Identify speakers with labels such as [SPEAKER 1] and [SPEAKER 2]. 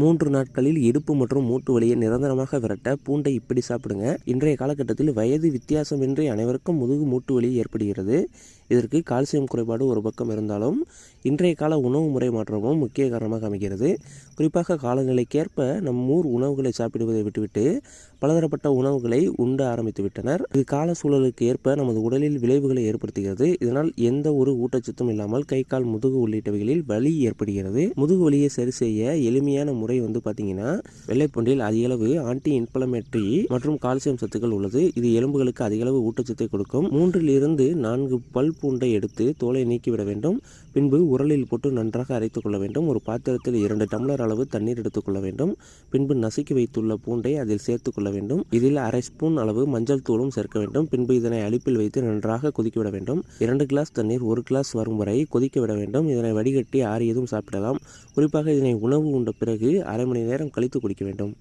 [SPEAKER 1] மூன்று நாட்களில் இடுப்பு மற்றும் மூட்டு வலியை நிரந்தரமாக விரட்ட பூண்டை இப்படி சாப்பிடுங்க. இன்றைய காலகட்டத்தில் வயது வித்தியாசமின்றி அனைவருக்கும் முதுகு மூட்டு வலி ஏற்படுகிறது. இதற்கு கால்சியம் குறைபாடு ஒரு பக்கம் இருந்தாலும் இன்றைய கால உணவு முறை மாற்றமும் முக்கிய காரணமாக அமைகிறது. குறிப்பாக காலநிலைக்கேற்ப நம் ஊர் உணவுகளை சாப்பிடுவதை விட்டுவிட்டு பலதரப்பட்ட உணவுகளை உண்ட ஆரம்பித்து விட்டனர். இது கால சூழலுக்கு ஏற்ப நமது உடலில் விளைவுகளை ஏற்படுத்துகிறது. இதனால் எந்த ஒரு ஊட்டச்சத்தும் இல்லாமல் கை கால் முதுகு உள்ளிட்டவைகளில் வலி ஏற்படுகிறது. முதுகு வலியை சரி செய்ய எளிமையான முறை வந்து பார்த்தீங்கன்னா வெள்ளைப்பூண்டில் அதிக அளவு ஆன்டி இன்ஃப்ளமேட்டரி மற்றும் கால்சியம் சத்துக்கள் உள்ளது. இது எலும்புகளுக்கு அதிக அளவு ஊட்டச்சத்தை கொடுக்கும். மூன்றில் இருந்து நான்கு பல் பூண்டை எடுத்து தோலை நீக்கிவிட வேண்டும். பின்பு உரலில் போட்டு நன்றாக அரைத்து கொள்ள வேண்டும். ஒரு பாத்திரத்தில் இரண்டு டம்ளர் அளவு தண்ணீர் எடுத்துக்கொள்ள வேண்டும். பின்பு நசுக்கி வைத்துள்ள பூண்டை அதில் சேர்த்து கொள்ள வேண்டும். இதில் அரை ஸ்பூன் அளவு மஞ்சள் தூளும் சேர்க்க வேண்டும். பின்பு இதனை அழிப்பில் வைத்து நன்றாக கொதிக்க விட வேண்டும். இரண்டு கிளாஸ் தண்ணீர் ஒரு கிளாஸ் வரும் வரை கொதிக்க விட வேண்டும். இதனை வடிகட்டி ஆறியதும் சாப்பிடலாம். குறிப்பாக இதனை உணவு உண்ட பிறகு அரை மணி நேரம் கழித்து குடிக்க வேண்டும்.